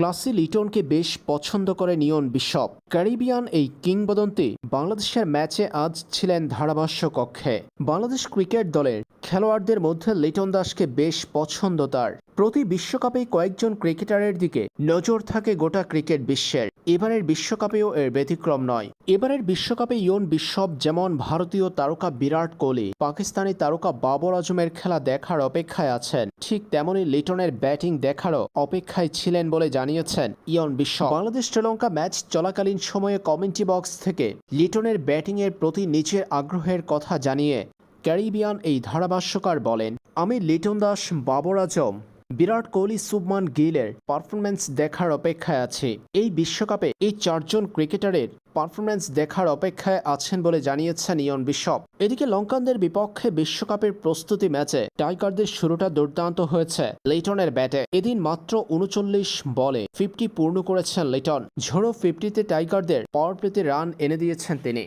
Classy লিটনকে বেশ পছন্দ করে নিয়ন বিশপ। ক্যারিবিয়ান এই কিংবদন্তি বাংলাদেশের ম্যাচে আজ ছিলেন ধারাভাষ্য কক্ষে। বাংলাদেশ ক্রিকেট দলের খেলোয়াড়দের মধ্যে লিটন দাসকে বেশ পছন্দ তার। প্রতি বিশ্বকাপে কয়েকজন ক্রিকেটারের দিকে নজর থাকে গোটা ক্রিকেট বিশ্বের। এবারের বিশ্বকাপেও এর ব্যতিক্রম নয়। এবারের বিশ্বকাপে ইয়ন বিশ্বপ যেমন ভারতীয় তারকা বিরাট কোহলি, পাকিস্তানি তারকা বাবর আজমের খেলা দেখার অপেক্ষায় আছেন, ঠিক তেমনি লিটনের ব্যাটিং দেখারও অপেক্ষায় ছিলেন বলে জানিয়েছেন ইয়ন বিশ্ব বাংলাদেশ শ্রীলঙ্কা ম্যাচ চলাকালীন সময়ে কমেন্ট্রি বক্স থেকে লিটনের ব্যাটিংয়ের প্রতি নিজের আগ্রহের কথা জানিয়ে ক্যারিবিয়ান এই ধারাভাষ্যকার বলেন, আমি লিটন দাস বাবর আজম। বিরাট কোহলি সুবমান গিলের পারফরম্যান্স দেখার অপেক্ষায় আছে। এই বিশ্বকাপে এই চারজন ক্রিকেটারের পারফরম্যান্স দেখার অপেক্ষায় আছেন বলে জানিয়েছেন ইয়ন বিশপ। এদিকে লঙ্কানদের বিপক্ষে বিশ্বকাপের প্রস্তুতি ম্যাচে টাইগারদের শুরুটা দুর্দান্ত হয়েছে লিটনের ব্যাটে। এদিন মাত্র উনচল্লিশ বলে ফিফটি পূর্ণ করেছেন লিটন ঝোড়ো ফিফটিতে টাইগারদের পাওয়ার প্লেতে রান এনে দিয়েছেন তিনি।